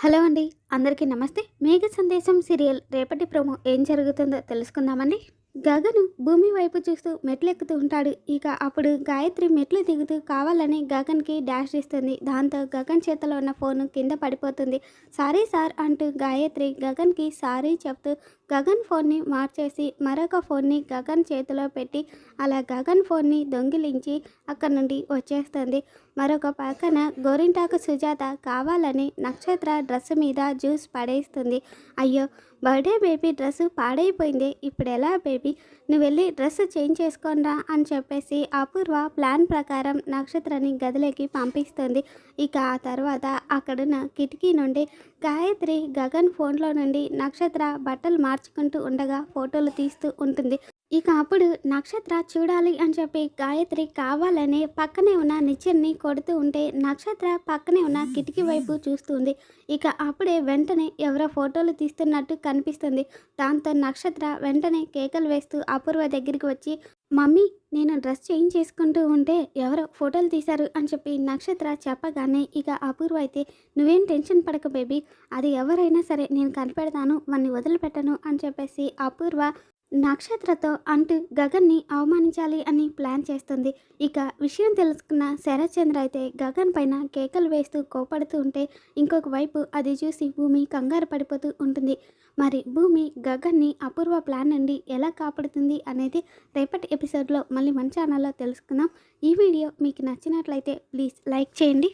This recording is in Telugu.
హలో అండి. అందరికీ నమస్తే. మేఘ సందేశం సీరియల్ రేపటి ప్రోమో ఏం జరుగుతుందో తెలుసుకుందామండి. గగను భూమి వైపు చూస్తూ మెట్లెక్కుతూ ఉంటాడు. ఇక అప్పుడు గాయత్రి మెట్లు దిగుతూ కావాలని గగన్కి డాష్ ఇస్తుంది. దాంతో గగన్ చేతిలో ఉన్న ఫోన్ కింద పడిపోతుంది. సారీ సార్ అంటూ గాయత్రి గగన్కి సారీ చెప్తూ గగన్ ఫోన్ని మార్చేసి మరొక ఫోన్ని గగన్ చేతిలో పెట్టి అలా గగన్ ఫోన్ని దొంగిలించి అక్కడ నుండి వచ్చేస్తుంది. మరొక పక్కన గోరింటాకు సుజాత కావాలని నక్షత్ర డ్రెస్ మీద జ్యూస్ పడేస్తుంది. అయ్యో బర్త్డే బేబీ డ్రెస్ పాడైపోయింది. ఇప్పుడు ఎలా బేబీ? నువ్వు వెళ్ళి డ్రెస్ చేంజ్ చేసుకోనరా అని చెప్పేసి అపూర్వ ప్లాన్ ప్రకారం నక్షత్రాన్ని గదిలోకి పంపిస్తుంది. ఇక ఆ తర్వాత అక్కడున్న కిటికీ నుండి గాయత్రి గగన్ ఫోన్లో నుండి నక్షత్ర బట్టలు మార్చుకుంటూ ఉండగా ఫోటోలు తీస్తూ ఉంటుంది. ఇక అప్పుడు నక్షత్ర చూడాలి అని చెప్పి గాయత్రి కావాలని పక్కనే ఉన్న నిచ్చెన్ని కొడుతూ ఉంటే నక్షత్ర పక్కనే ఉన్న కిటికీ వైపు చూస్తుంది. ఇక అప్పుడే వెంటనే ఎవరో ఫోటోలు తీస్తున్నట్టు కనిపిస్తుంది. దాంతో నక్షత్ర వెంటనే కేకలు వేస్తూ అపూర్వ దగ్గరికి వచ్చి మమ్మీ నేను డ్రెస్ చేంజ్ చేసుకుంటూ ఉంటే ఎవరో ఫోటోలు తీశారు అని చెప్పి నక్షత్ర చెప్పగానే ఇక అపూర్వ అయితే నువ్వేం టెన్షన్ పడక బేబీ అది ఎవరైనా సరే నేను కనిపెడతాను వాన్ని వదిలిపెట్టను అని చెప్పేసి అపూర్వ నక్షత్రతో అంటూ గగన్ని అవమానించాలి అని ప్లాన్ చేస్తుంది. ఇక విషయం తెలుసుకున్న శరత్చంద్ర అయితే గగన్ పైన కేకలు వేస్తూ కోపడుతూ ఉంటే ఇంకొక వైపు అది చూసి భూమి కంగారు పడిపోతూ ఉంటుంది. మరి భూమి గగన్ని అపూర్వ ప్లాన్ నుండి ఎలా కాపాడుతుంది అనేది రేపటి ఎపిసోడ్లో మళ్ళీ మన ఛానల్లో తెలుసుకుందాం. ఈ వీడియో మీకు నచ్చినట్లయితే ప్లీజ్ లైక్ చేయండి.